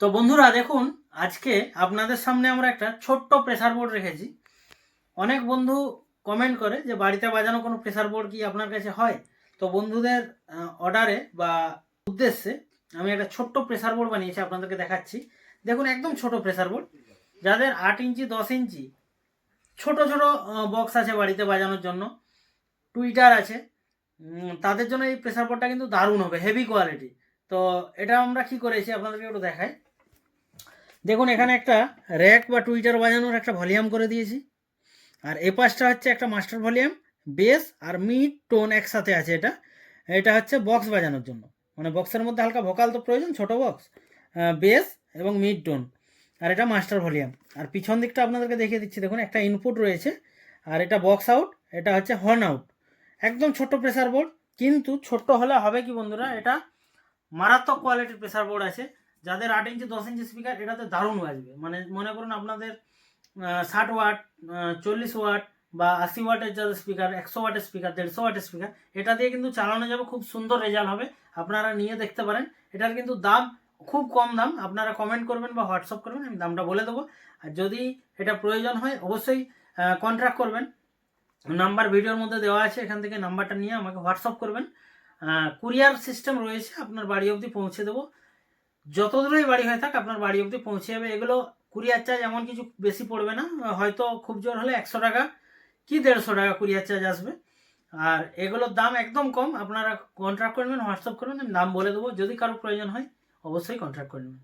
তো বন্ধুরা দেখুন, আজকে আপনাদের সামনে আমরা একটা ছোট্ট প্রেসার বোর্ড রেখেছি। অনেক বন্ধু কমেন্ট করে যে বাড়িতে বাজানো কোনো প্রেসার বোর্ড কি আপনার কাছে হয়? তো বন্ধুদের অর্ডারে বা উদ্দেশ্যে আমি একটা ছোট্ট প্রেসার বোর্ড বানিয়েছি, আপনাদেরকে দেখাচ্ছি। দেখুন, একদম ছোট প্রেসার বোর্ড যাদের আট ইঞ্চি, দশ ইঞ্চি, ছোট ছোট বক্স আছে বাড়িতে বাজানোর জন্য। টুইটার আছে। তাদের জন্য এই প্রেসার বোর্ডটা কিন্তু দারুণ হবে হেভি কোয়ালিটি তো এটা আমরা কি করেছি, আপনাদেরকে একটু দেখাই। দেখুন, এখানে একটা র্যাক বা টুইটার বাজানোর একটা ভলিউম করে দিয়েছি। আর এ পাশটা হচ্ছে একটা মাস্টার ভলিউম বেস আর মিড টোন একসাথে আছে এটা। এটা হচ্ছে বক্স বাজানোর জন্য। মানে বক্সের মধ্যে হালকা ভোকাল তো প্রয়োজন, ছোট বক্স বেস এবং মিড টোন আর এটা মাস্টার ভলিউম আর পিছন দিকটা আপনাদেরকে দেখিয়ে দিচ্ছি। দেখুন, একটা ইনপুট রয়েছে। আর এটা বক্স আউট এটা হচ্ছে হর্ন আউট একদম ছোট্ট প্রেসার বোর্ড কিন্তু ছোট্ট হলে হবে কি বন্ধুরা, এটা মারাত্মক কোয়ালিটির প্রেসার বোর্ড আছে। যাদের আট ইঞ্চি, দশ ইঞ্চি স্পিকার এটাতে দারুণ বাজবে। মানে মনে করুন আপনাদের ষাট ওয়াট চল্লিশ ওয়াট বা আশি ওয়াটের যাদের স্পিকার একশো ওয়াটের স্পিকার দেড়শো ওয়াটের স্পিকার এটা দিয়ে কিন্তু চালানো যাবে, খুব সুন্দর রেজাল্ট হবে। আপনারা নিয়ে দেখতে পারেন। এটার কিন্তু দাম খুব কম দাম, আপনারা কমেন্ট করবেন বা হোয়াটসঅ্যাপ করবেন, আমি দামটা বলে দেবো। আর যদি এটা প্রয়োজন হয়, অবশ্যই কন্ট্যাক্ট করবেন। নাম্বার ভিডিওর মধ্যে দেওয়া আছে, এখান থেকে নাম্বারটা নিয়ে আমাকে হোয়াটসঅ্যাপ করবেন। কুরিয়ার সিস্টেম রয়েছে, আপনার বাড়ি অবধি পৌঁছে দেবো। যত দূরেই বাড়ি হয়ে থাক, আপনার বাড়ি অবধি পৌঁছে যাবে। এগুলো কুরিয়ার চার্জ এমন কিছু বেশি পড়বে না। হয়তো খুব জোর হলে একশো টাকা কি দেড়শো টাকা কুরিয়ার চার্জ আসবে। আর এগুলোর দাম একদম কম। আপনারা কন্ট্রাক্ট কন্ট্যাক্ট করবেন হোয়াটসঅ্যাপ করবেন আমি দাম বলে দেবো। যদি কারও প্রয়োজন হয়, অবশ্যই কন্ট্রাক্ট করে নেবেন।